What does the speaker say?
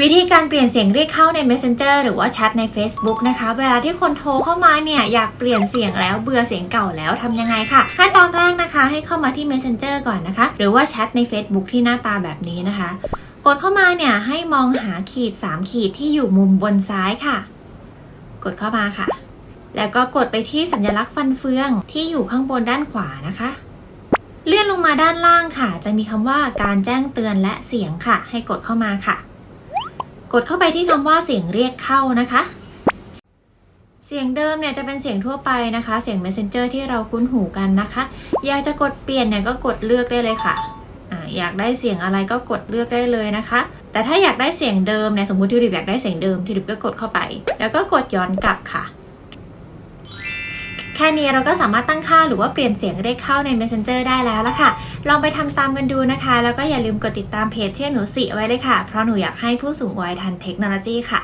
วิธีการเปลี่ยนเสียงเรียกเข้าใน Messenger หรือว่าแชทใน Facebook นะคะ เวลาที่คนโทรเข้ามาเนี่ยอยากเปลี่ยนเสียงแล้วเบื่อเสียงเก่าแล้วทำยังไงค่ะ ขั้นตอนแรกนะคะ ให้เข้ามาที่ Messenger ก่อนนะคะ หรือว่าแชทใน Facebook ที่หน้าตาแบบนี้นะคะ กดเข้ามาเนี่ยให้มองหาขีด 3 ขีดที่อยู่มุมบนซ้ายค่ะ กดเข้ามาค่ะ แล้วก็กดไปที่สัญลักษณ์ฟันเฟืองที่อยู่ข้างบนด้านขวานะคะเลื่อนลงมาด้านล่างค่ะ จะมีคำว่าการแจ้งเตือนและเสียงค่ะ ให้กดเข้ามาค่ะ กดเข้าไปที่คำว่าเสียงเรียกเข้านะคะ เสียงเดิมเนี่ยจะเป็นเสียงทั่วไปนะคะ เสียง messenger ที่เราคุ้นหูกันนะคะ อยากจะกดเปลี่ยนเนี่ยก็กดเลือกได้เลยค่ะอยากได้เสียงอะไรก็กดเลือกได้เลยนะคะ แต่ถ้าอยากได้เสียงเดิมเนี่ยสมมติทิวดิบอยากได้เสียงเดิมทิวดิบก็กดเข้าไป แล้วก็กดย้อนกลับค่ะ แค่นี้เราก็สามารถตั้งค่าหรือว่าเปลี่ยนเสียงเรียกเข้าใน Messenger ได้แล้วละค่ะ ลองไปทำตามกันดูนะคะ แล้วก็อย่าลืมกดติดตามเพจเชื่อหนูสิไว้เลยค่ะ เพราะหนูอยากให้ผู้สูงวัยทันเทคโนโลยีค่ะ